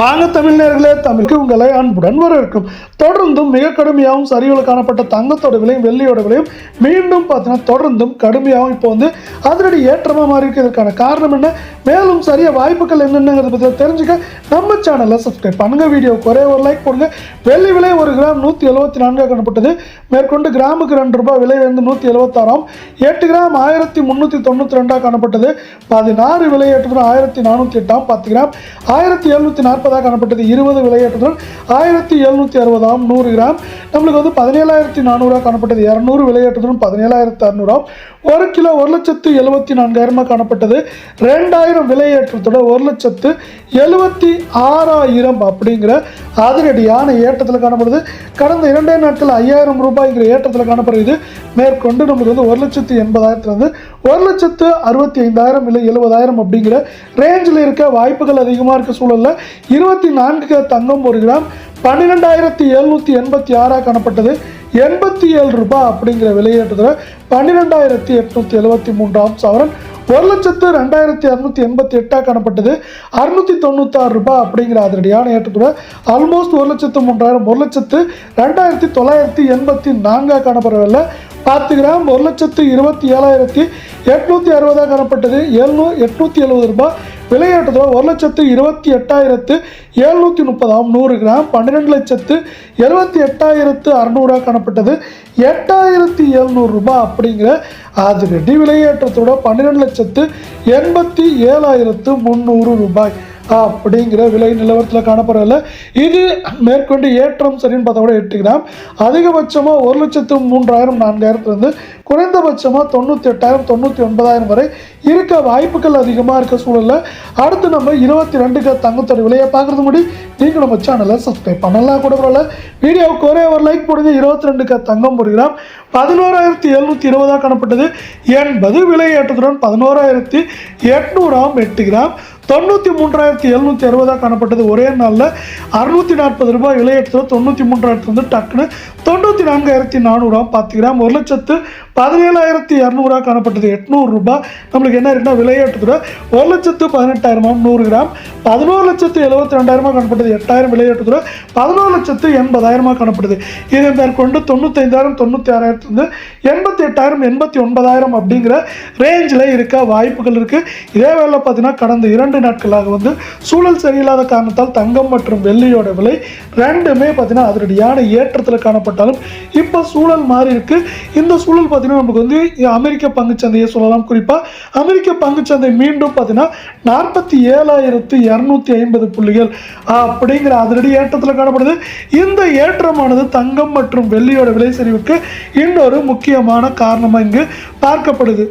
வாங்க தமிழ்நேர்களே தமிழுக்கு உங்களை அன்புடன் வரவேற்கும். தொடர்ந்தும் மிக கடுமையாகவும் சரிவில் காணப்பட்ட தங்கத்தோட விலையும் வெள்ளியோட விலையும் மீண்டும் பார்த்தீங்கன்னா தொடர்ந்தும் கடுமையாகவும் இப்போ வந்து அதனுடைய ஏற்றமாக மாறி இருக்கிறதுக்கான காரணம் என்ன? மேலும் சரிய வாய்ப்புகள் என்னென்னங்கிறத பற்றி தெரிஞ்சுக்க நம்ம சேனலை சப்ஸ்கிரைப் பண்ணுங்க. வீடியோ ஒரே ஒரு லைக் போடுங்க. வெள்ளி விலை ஒரு கிராம் நூற்றி எழுபத்தி நான்காக காணப்பட்டது. மேற்கொண்டு கிராமுக்கு ரெண்டு ரூபாய் விலை வந்து நூற்றி எழுபத்தாறாம் எட்டு கிராம் ஆயிரத்தி முந்நூற்றி தொண்ணூற்றி ரெண்டாக காணப்பட்டது. பதினாறு விலையேற்றத்துடன் ஆயிரத்தி நானூற்றி எட்டாம் பத்து கிராம். ஆயிரத்தி எழுநூற்றி நாற்பதாக காணப்பட்டது. இருபது விலையேற்றங்கள் ஆயிரத்தி எழுநூற்றி அறுபதாம் நூறு கிராம். நம்மளுக்கு வந்து பதினேழாயிரத்தி நானூறாக காணப்பட்டது. இரநூறு விலையேற்றத்துடன் பதினேழாயிரத்தி அறுநூறாம் ஒரு கிலோ ஒரு லட்சத்து எழுபத்தி நான்காயிரமாக காணப்பட்டது. ரெண்டாயிரம் விலையேற்றத்தோட ஒரு லட்சத்து எழுபத்தி ஆறாயிரம் அப்படிங்கிற அதிரடியான ஏற்றத்தில் காணப்படுது. கடந்த இரண்டே நாட்கள் ஐயாயிரம் ரூபாய்ங்கிற ஏற்றத்தில் காணப்படுகிறது. மேற்கொண்டு நம்மளுக்கு வந்து ஒரு லட்சத்து எண்பதாயிரத்துலேருந்து ஒரு லட்சத்து அறுபத்தி ஐந்தாயிரம் இல்லை எழுபதாயிரம் அப்படிங்கிற ரேஞ்சில் இருக்க வாய்ப்புகள் அதிகமாக இருக்க சூழலில் இருபத்தி நான்கு தங்கம் ஒரு கிராம் பன்னிரெண்டாயிரத்தி எழுநூற்றி எண்பத்தி ஆறாக காணப்பட்டது. எண்பத்தி ஏழு ரூபாய் அப்படிங்கிற விலையேற்றத்தில் பன்னிரெண்டாயிரத்தி எட்நூற்றி எழுபத்தி மூன்றாம் சவரன் ஒரு லட்சத்து ரெண்டாயிரத்தி அறுநூத்தி எண்பத்தி எட்டாக காணப்பட்டது. அறுநூத்தி தொண்ணூத்தாறு ரூபாய் அப்படிங்கிற அதிரடியான ஏற்றத்தோட ஆல்மோஸ்ட் ஒரு லட்சத்து மூன்றாயிரம் ஒரு லட்சத்து ரெண்டாயிரத்தி தொள்ளாயிரத்தி எண்பத்தி நான்காக காணப்படவில்லை பத்து கிராம் ஒரு லட்சத்து இருபத்தி ஏழாயிரத்தி எட்நூற்றி அறுபதாக காணப்பட்டது. எழுநூ எட்நூற்றி எழுபது ரூபாய் விலையேற்றத்தில் ஒரு லட்சத்து இருபத்தி எட்டாயிரத்து எழுநூற்றி முப்பதாம் நூறு கிராம் பன்னிரெண்டு லட்சத்து எழுபத்தி எட்டாயிரத்து அறநூறாக காணப்பட்டது. எட்டாயிரத்தி எழுநூறு ரூபாய் அப்படிங்கிற அதிரடி விலையேற்றத்தோட பன்னிரெண்டு லட்சத்து எண்பத்தி ஏழாயிரத்து முந்நூறு ரூபாய். அப்படிங்கிற விலை நிலவரத்தில் காணப்படவில்லை இது மேற்கொண்டு ஏற்றம் சரின்னு பார்த்தா கூட எட்டு கிராம் அதிகபட்சமாக ஒரு லட்சத்து மூன்றாயிரம் நான்காயிரத்துலேருந்து குறைந்தபட்சமாக தொண்ணூற்றி எட்டாயிரம் தொண்ணூற்றி ஒன்பதாயிரம் வரை இருக்க வாய்ப்புகள் அதிகமாக இருக்க சூழலில் அடுத்து நம்ம இருபத்தி ரெண்டுக்கு தங்கத்தோட விலையை பார்க்குறது முடி நீங்கள் நம்ம சேனலை சப்ஸ்கிரைப் பண்ணலாம். கூட பரவாயில்ல. வீடியோவுக்கு ஒரே ஒரு லைக் போடுங்க. இருபத்தி ரெண்டுக்கு தங்கம் ஒரு கிராம் பதினோராயிரத்தி எழுநூற்றி இருபதாக காணப்பட்டது. எண்பது விலை ஏற்றத்துடன் பதினோராயிரத்தி எட்நூறாம் எட்டு கிராம் தொண்ணூற்றி மூன்றாயிரத்தி எழுநூற்றி அறுபதாக காணப்பட்டது ஒரே நாளில் அறுநூற்றி நாற்பது ரூபாய் விலையேற்றத்தில் தொண்ணூற்றி மூன்றாயிரத்து வந்து டக்குன்னு தொண்ணூற்றி நான்காயிரத்தி நானூறாம் பத்து கிராம் ஒரு லட்சத்து பதினேழாயிரத்தி இரநூறுவா காணப்பட்டது. எட்நூறு ரூபாய். நம்மளுக்கு என்ன இருக்குன்னா விலையேற்றத்தில் ஒரு லட்சத்து பதினெட்டாயிரமாம் நூறு கிராம். பதினோரு லட்சத்து எழுபத்தி ரெண்டாயிரமாக காணப்பட்டது. எட்டாயிரம் விலையேற்றத்தில் பதினோரு லட்சத்து எண்பதாயிரமாக காணப்படுது இதை மேற்கொண்டு தொண்ணூத்தைந்தாயிரம் தொண்ணூற்றி ஆறாயிரத்துலேருந்து எண்பத்தி எட்டாயிரம் எண்பத்தி ஒன்பதாயிரம் அப்படிங்கிற ரேஞ்சில் இருக்க வாய்ப்புகள் இருக்குது இதே வேலை பார்த்தீங்கன்னா கடந்த இரண்டு நாட்களாக வந்து சூழல் சரியில்லாத காரணத்தால் தங்கம் மற்றும் வெள்ளியோட விலை ரெண்டுமே பார்த்தீங்கன்னா அதனுடையான ஏற்றத்தில் காணப்பட்டாலும் இப்போ சூழல் மாறி இருக்கு. இந்த சூழல் பார்த்தீங்கன்னா நமக்கு வந்து அமெரிக்க பங்குச்சந்தையை சொல்லலாம். குறிப்பாக அமெரிக்க பங்குச்சந்தை மீண்டும் பார்த்தீங்கன்னா நாற்பத்தி ஏழாயிரத்து இரநூத்தி ஐம்பது புள்ளிகள் அப்படிங்கிற அதிரடி ஏற்றத்தில் காணப்படுது. இந்த ஏற்றமானது தங்கம் மற்றும் வெள்ளியோட விலை சரிவுக்கு இன்னொரு முக்கியமான காரணமாக இங்கு பார்க்கப்படுது.